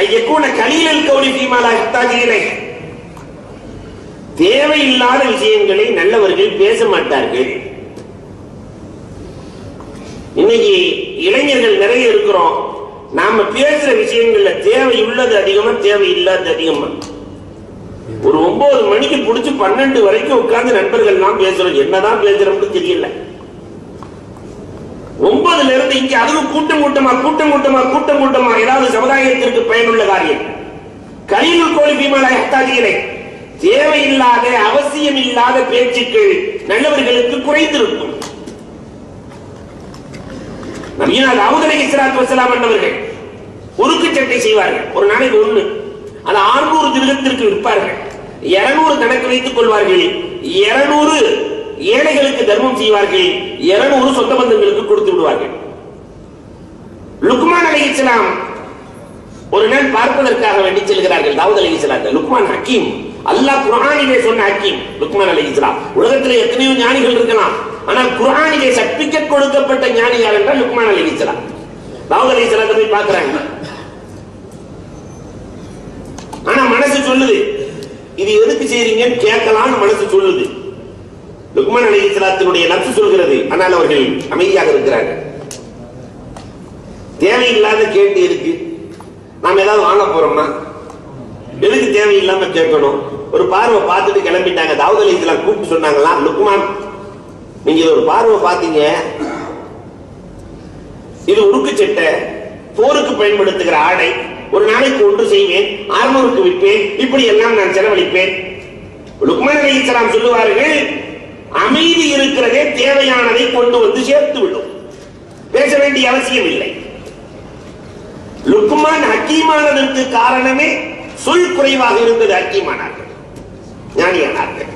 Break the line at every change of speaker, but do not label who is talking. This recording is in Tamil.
ஐயக்கூன கலீலல் கௌலி ஃபீமாலா இஹ்தாஜிலை தேவையில்லாத விஷயங்களை நல்லவர்கள் பேச மாட்டார்கள். இன்னைக்கு இளைஞர்கள் நிறைய இருக்கிறோம். நாம பேசுற விஷயங்கள்ல தேவை உள்ளது அதிகமா தேவை இல்லாதது அதிகமா. ஒரு ஒன்பது மணிக்கு புடிச்சு பன்னெண்டு வரைக்கும் உட்கார்ந்து நண்பர்கள் எல்லாம் பேசுறோம். என்னதான் பேசுறோம்னு தெரியல. ஒன்பதுல இருந்து இங்க அதுவும் கூட்டம் கூட்டமா கூட்டம் கூட்டமா கூட்டம் கூட்டமா ஏதாவது சமுதாயத்திற்கு பயனுள்ள காரியம். கலீலுல் கோழி பீமலா எத்தாதிகளை தேவையில்லாத அவசியம் இல்லாத பேச்சுக்கள் நல்லவர்களுக்கு குறைந்திருக்கும். நவீன தாவூதலை அலைஹி வசலாம் வஸலாம் என்பவர்கள் உருக்கு சட்டை செய்வார்கள். ஒரு நாளைக்கு ஒண்ணு. அது 600 திருகத்திற்கு விற்பார்கள். 200 கணக்கு வைத்துக் கொள்வார்கள். 200 ஏழைகளுக்கு தர்மம் செய்வார்கள். 200 சொந்த பந்தங்களுக்கு கொடுத்து விடுவார்கள். லுக்மான் அலைஹிஸ்ஸலாம் ஒரு நாள் பார்ப்பதற்காக வேண்டி செல்கிறார்கள். தாவூத் அலைஹிஸ்ஸலாம் லுக்மான் ஹக்கீம். அல்லாஹ் குர்ஆனிலே சொன்ன ஹக்கீம் லுக்மான் அலைஹிஸ்ஸலாம் உலகத்தில் எத்தனையோ ஞானிகள் இருக்கலாம். ஆனால் குர்ஆனிலே சர்டிபிகேட் கொடுக்கப்பட்ட ஞானி யார் என்றால் லுக்மான் அலைஹிஸ்ஸலாம் தாவூத் அலைஹிஸ்ஸலாத்தை போய் பார்க்கறாங்க. ஆனா மனசு சொல்லுது இது எதுக்கு செய்றீங்கன்னு? கேட்கலாம்னு மனசு சொல்லுது. லுக்மான் அலைஹிஸ்ஸலாத்தினுடைய நப்சு சொல்கிறது. ஆனால் அவர்கள் அமைதியாக இருக்கிறார்கள். தேவையில்லாத கேட்டு இருக்கு நாம ஏதாவது வாங்க போறோமா? எதுக்கு தேவையில்லாம கேட்கணும்? ஒரு பார்வை பார்த்துட்டு கிளம்பிட்டாங்க. தாவூத் அலைஹிஸ்ஸலாம் கூப்பிட்டு சொன்னாங்களா? லுக்மான் நீங்க ஒரு பார்வை பார்த்தீங்க. இது உருக்கு சட்டை போருக்கு பயன்படுத்துகிற ஆடை. ஒரு நாளைக்கு ஒன்று செய்வேன் அறுநூறுக்கு விற்பேன் இப்படி எல்லாம் நான் செலவழிப்பேன். லுக்மான் அலி இஸ்லாம் சொல்லுவாருங்க அமைதி இருக்கிறதே தேவையானதை கொண்டு வந்து சேர்த்து விடும். பேச வேண்டிய அவசியம் இல்லை. லுக்மான் ஹக்கீமானதற்கு காரணமே சொல் குறைவாக இருந்தது ஹக்கீமானார்கள். ஞானியானார்கள்.